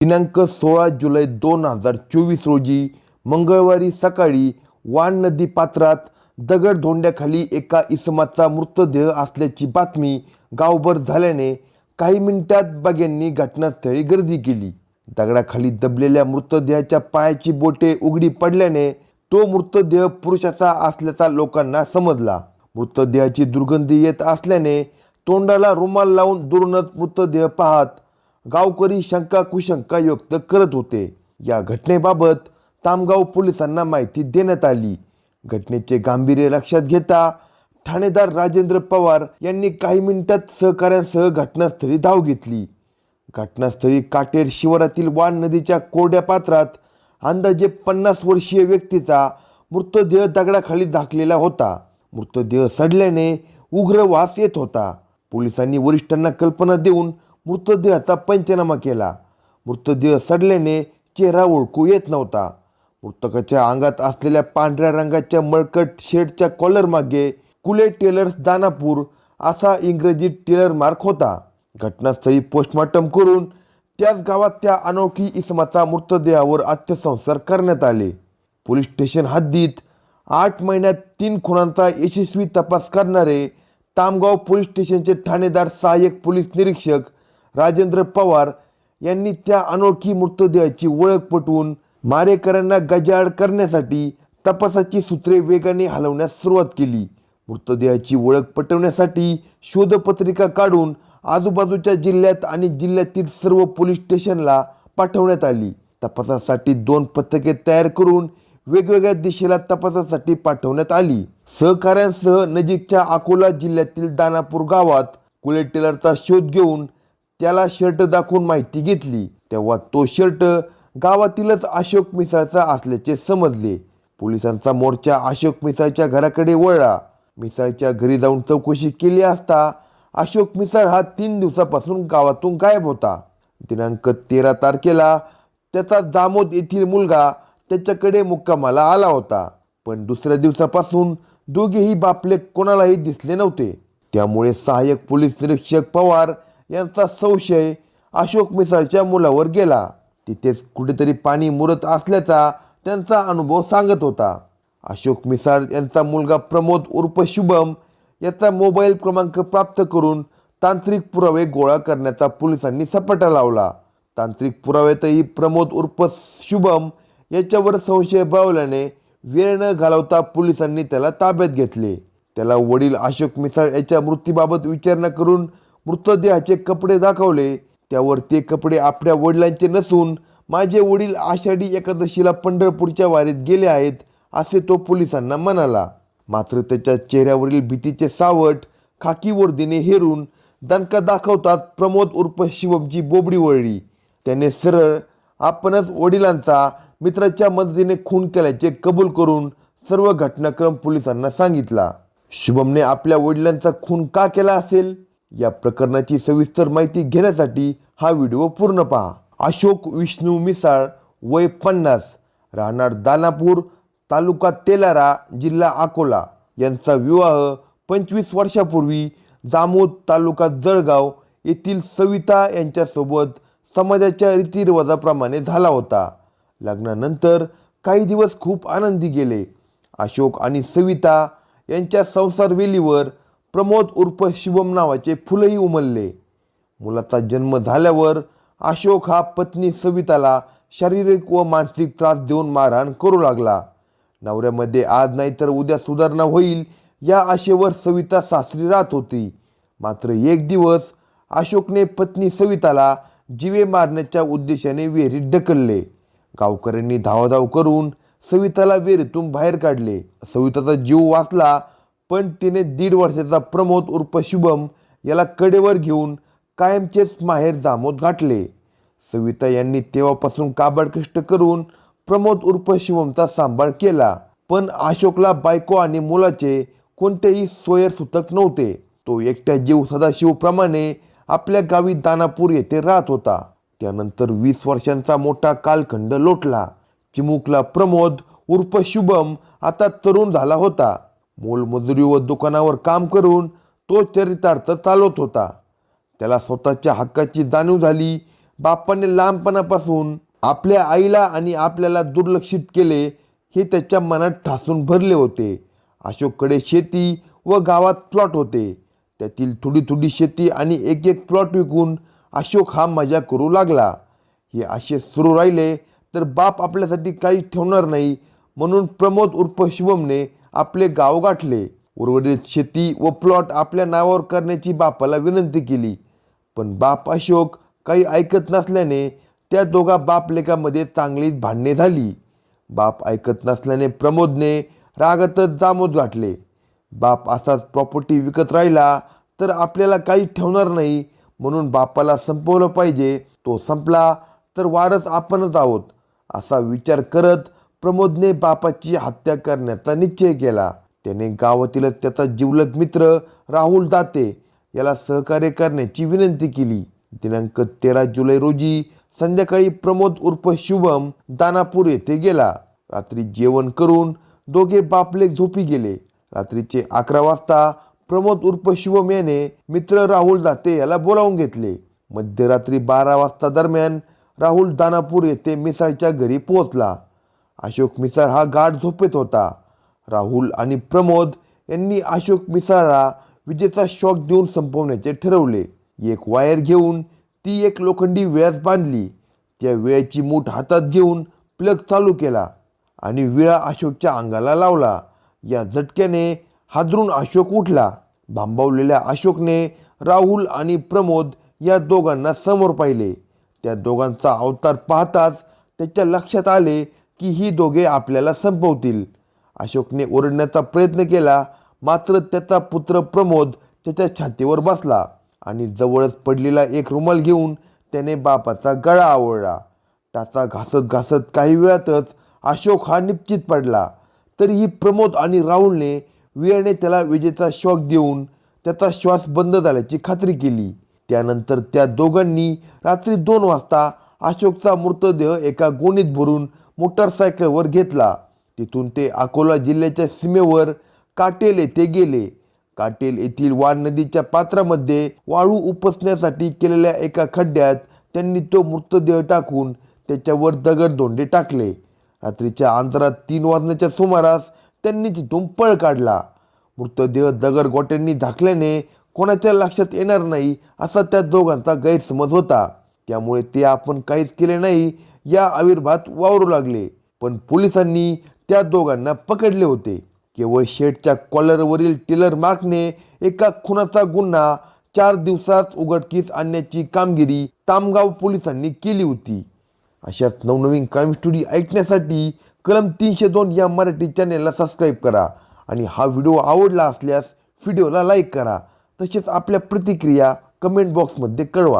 दिनांक सोळा जुलै दोन हजार चोवीस रोजी मंगळवारी सकाळी वान नदी पात्रात दगडधोंड्याखाली एका इसमाचा मृतदेह असल्याची बातमी गावभर झाल्याने काही मिनिटात बग्यांनी घटनास्थळी गर्दी केली. दगडाखाली दबलेल्या मृतदेहाच्या पायाची बोटे उघडी पडल्याने तो मृतदेह पुरुषाचा असल्याचा लोकांना समजला. मृतदेहाची दुर्गंधी येत असल्याने तोंडाला रुमाल लावून दुरूनच मृतदेह पाहत गावकरी शंका कुशंका व्यक्त करत होते. या घटनेबाबत तामगाव पोलिसांना माहिती देण्यात आली. घटनेचे गांभीर्य लक्षात घेता ठाणेदार राजेंद्र पवार यांनी काही मिनिटात सहकाऱ्यांसह घटनास्थळी धाव घेतली. घटनास्थळी काटेर शिवारातील वान नदीच्या कोरड्या पात्रात अंदाजे पन्नास वर्षीय व्यक्तीचा मृतदेह दगडाखाली झाकलेला होता. मृतदेह सडल्याने उग्र वास येत होता. पोलिसांनी वरिष्ठांना कल्पना देऊन मृतदेहाचा पंचनामा केला. मृतदेह सडल्याने चेहरा ओळखू येत नव्हता. मृतकाच्या अंगात असलेल्या पांढऱ्या रंगाच्या मळकट शर्टच्या कॉलरमागे कुले टेलर्स दानापूर असा इंग्रजी टेलर मार्क होता. घटनास्थळी पोस्टमॉर्टम करून त्याच गावात त्या अनोळखी इसमाचा मृतदेहावर अत्यसंस्कार करण्यात आले. पोलीस स्टेशन हद्दीत आठ महिन्यात तीन खुनांचा यशस्वी तपास करणारे तामगाव पोलीस स्टेशनचे ठाणेदार सहाय्यक पोलीस निरीक्षक राजेंद्र पवार यांनी त्या अनोळखी मृतदेहाची ओळख पटवून मारेकऱ्यांना गजाआड करण्यासाठी तपासाची सूत्रे वेगाने हलवण्यास सुरुवात केली. मृतदेहाची ओळख पटवण्यासाठी शोधपत्रिका काढून आजूबाजूच्या जिल्ह्यात आणि जिल्ह्यातील सर्व पोलीस स्टेशनला पाठवण्यात आली. तपासासाठी दोन पथके तयार करून वेगवेगळ्या दिशेला तपासासाठी पाठवण्यात आली. सहकाऱ्यांसह नजीकच्या अकोला जिल्ह्यातील दानापूर गावात कुले टेलरचा शोध घेऊन त्याला शर्ट दाखवून माहिती घेतली. तेव्हा तो शर्ट गावातीलच अशोक मिसाळचा असल्याचे समजले. पोलिसांचा मोर्चा अशोक मिसाळच्या घराकडे वळला. मिसाळच्या घरी जाऊन चौकशी केली असता अशोक मिसाळ हा तीन दिवसापासून गावातून गायब होता. दिनांक तेरा तारखेला त्याचा जामोद येथील मुलगा त्याच्याकडे मुक्कामाला आला होता. पण दुसऱ्या दिवसापासून दोघेही बापले कोणालाही दिसले नव्हते. त्यामुळे सहाय्यक पोलीस निरीक्षक पवार यांचा संशय अशोक मिसाळच्या मुलावर गेला. तिथेच कुठेतरी पाणी मुरत असल्याचा त्यांचा अनुभव सांगत होता. अशोक मिसाळ यांचा मुलगा प्रमोद उर्फ शुभम याचा मोबाईल क्रमांक प्राप्त करून तांत्रिक पुरावे गोळा करण्याचा पोलिसांनी सपाटा लावला. तांत्रिक पुराव्यातही प्रमोद उर्फ शुभम याच्यावर संशय बळवल्याने वेळ न घालवता पोलिसांनी त्याला ताब्यात घेतले. त्याला वडील अशोक मिसाळ याच्या मृत्यूबाबत विचारणा करून मृतदेहाचे कपडे दाखवले. त्यावर ते कपडे आपल्या वडिलांचे नसून माझे वडील आषाढी एकादशीला पंढरपूरच्या वारीत गेले आहेत असे तो पोलिसांना म्हणाला. मात्र त्याच्या चेहऱ्यावरील भीतीचे सावट खाकी वर्दीने हेरून दणका दाखवतात प्रमोद उर्फ शिवमची बोबडी वळली. त्याने सरळ आपणच वडिलांचा मित्राच्या मदतीने खून केल्याचे कबूल करून सर्व घटनाक्रम पोलिसांना सांगितला. शुभमने आपल्या वडिलांचा खून का केला असेल? या प्रकरणाची सविस्तर माहिती घेण्यासाठी हा व्हिडिओ पूर्ण पहा. अशोक विष्णू मिसाळ वय पन्नास राहणार दानापूर तालुका तेलारा जिल्हा अकोला. यांचा विवाह पंचवीस वर्षापूर्वी जामोद तालुका जळगाव येथील सविता यांच्यासोबत समाजाच्या रीतिरिवाजाप्रमाणे झाला होता. लग्नानंतर काही दिवस खूप आनंदी गेले. अशोक आणि सविता यांच्या संसारवेलीवर प्रमोद उर्फ शुभम नावाचे फुलंही उमलले. मुलाचा जन्म झाल्यावर अशोक हा पत्नी सविताला शारीरिक व मानसिक त्रास देऊन मारहाण करू लागला. नवऱ्यामध्ये आज नाही तर उद्या सुधारणा होईल या आशेवर सविता सासरी राहत होती. मात्र एक दिवस अशोकने पत्नी सविताला जीवे मारण्याच्या उद्देशाने विहिरीत ढकलले. गावकऱ्यांनी धावाधाव करून सविताला विहिरीतून बाहेर काढले. सविताचा जीव वाचला पण तिने दीड वर्षाचा प्रमोद उर्फ शुभम याला कडेवर घेऊन कायमचेच माहेर जामोद गाठले. सविता यांनी तेव्हापासून काबड कष्ट करून प्रमोद उर्फ शिवमचा सांभाळ केला. पण अशोकला बायको आणि मुलाचे कोणतेही सोयर सुतक नव्हते. तो एकट्या जीव सदाशिवप्रमाणे आपल्या गावी दानापूर येथे राहत होता. त्यानंतर वीस वर्षांचा मोठा कालखंड लोटला. चिमुकला प्रमोद उर्फ शुभम आता तरुण झाला होता. मोलमजुरी व दुकानावर काम करून तो चरितार्थ चालवत होता. त्याला स्वतःच्या हक्काची जाणीव झाली. बापाने लहानपणापासून आपल्या आईला आणि आपल्याला दुर्लक्षित केले हे त्याच्या मनात ठासून भरले होते. अशोककडे शेती व गावात प्लॉट होते. त्यातील थोडी थोडी शेती आणि एक एक प्लॉट विकून अशोक हा मजा करू लागला. हे असे सुरू राहिले तर बाप आपल्यासाठी काही ठेवणार नाही म्हणून प्रमोद उर्फ शुभमने आपले गाव गाठले. उर्वरित शेती व प्लॉट आपल्या नावावर करण्याची बापाला विनंती केली. पण बाप अशोक काही ऐकत नसल्याने त्या दोघा बापलेखामध्ये चांगलीच भांडणे झाली. बाप ऐकत नसल्याने प्रमोदने रागातच जामोद गाठले. बाप असाच प्रॉपर्टी विकत राहिला तर आपल्याला काही ठेवणार नाही म्हणून बापाला संपवलं पाहिजे. तो संपला तर वारस आपणच आहोत असा विचार करत प्रमोदने बापाची हत्या करण्याचा निश्चय केला. त्याने गावातीलच त्याचा जिवलग मित्र राहुल दाते याला सहकार्य करण्याची विनंती केली. दिनांक तेरा जुलै रोजी संध्याकाळी प्रमोद उर्फ शुभम दानापूर येथे गेला. रात्री जेवण करून दोघे बापलेक झोपी गेले. रात्रीचे अकरा वाजता प्रमोद उर्फ शुभम याने मित्र राहुल दाते याला बोलावून घेतले. मध्यरात्री बारा वाजता दरम्यान राहुल दानापूर येथे मिसाळच्या घरी पोहोचला. अशोक मिसाळ हा गाढ झोपेत होता. राहुल आणि प्रमोद यांनी अशोक मिसाळला विजेचा शॉक देऊन संपवण्याचे ठरवले. एक वायर घेऊन ती एक लोखंडी वेळात बांधली. त्या वेळेची मूठ हातात घेऊन प्लग चालू केला आणि विळा अशोकच्या अंगाला लावला. या झटक्याने हादरून अशोक उठला. भांबावलेल्या अशोकने राहुल आणि प्रमोद या दोघांना समोर पाहिले. त्या दोघांचा अवतार पाहताच त्याच्या लक्षात आले की ही दोघे आपल्याला संपवतील. अशोकने ओरडण्याचा प्रयत्न केला मात्र त्याचा पुत्र प्रमोद त्याच्या छातीवर बसला आणि जवळच पडलेला एक रुमाल घेऊन त्याने बापाचा गळा आवळला. टाचा घासत घासत काही वेळातच अशोक हा निश्चित पडला. तरीही प्रमोद आणि राहुलने वीरने त्याला विजेचा शॉक देऊन त्याचा श्वास बंद झाल्याची खात्री केली. त्यानंतर त्या दोघांनी रात्री दोन वाजता अशोकचा मृतदेह एका गोणीत भरून मोटारसायकलवर घेतला. तिथून ते अकोला जिल्ह्याच्या सीमेवर काटेल येथे गेले. काटेल येथील वान नदीच्या पात्रामध्ये वाळू उपसण्यासाठी केलेल्या एका खड्ड्यात त्यांनी तो मृतदेह टाकून त्याच्यावर दगडधोंडे टाकले. रात्रीच्या अंतरात तीन वाजण्याच्या सुमारास त्यांनी तिथून पळ काढला. मृतदेह दगडगोट्यांनी झाकल्याने कोणाच्या लक्षात येणार नाही असा त्या दोघांचा गैरसमज होता. त्यामुळे ते आपण काहीच केले नाही या आविर्भात वावरू लागले. पण पोलिसांनी त्या दोघांना पकडले होते. केवळ शेठच्या कॉलरवरील टिलर मार्कने एका खुनाचा गुन्हा चार दिवसात उघडकीस आणण्याची कामगिरी तामगाव पोलिसांनी केली होती. अशाच नवनवीन क्राईम स्टोरी ऐकण्यासाठी कलम तीनशे दोन या मराठी चॅनेलला सबस्क्राईब करा आणि हा व्हिडिओ आवडला असल्यास व्हिडिओला लाईक करा. तसेच आपल्या प्रतिक्रिया कमेंट बॉक्समध्ये कळवा.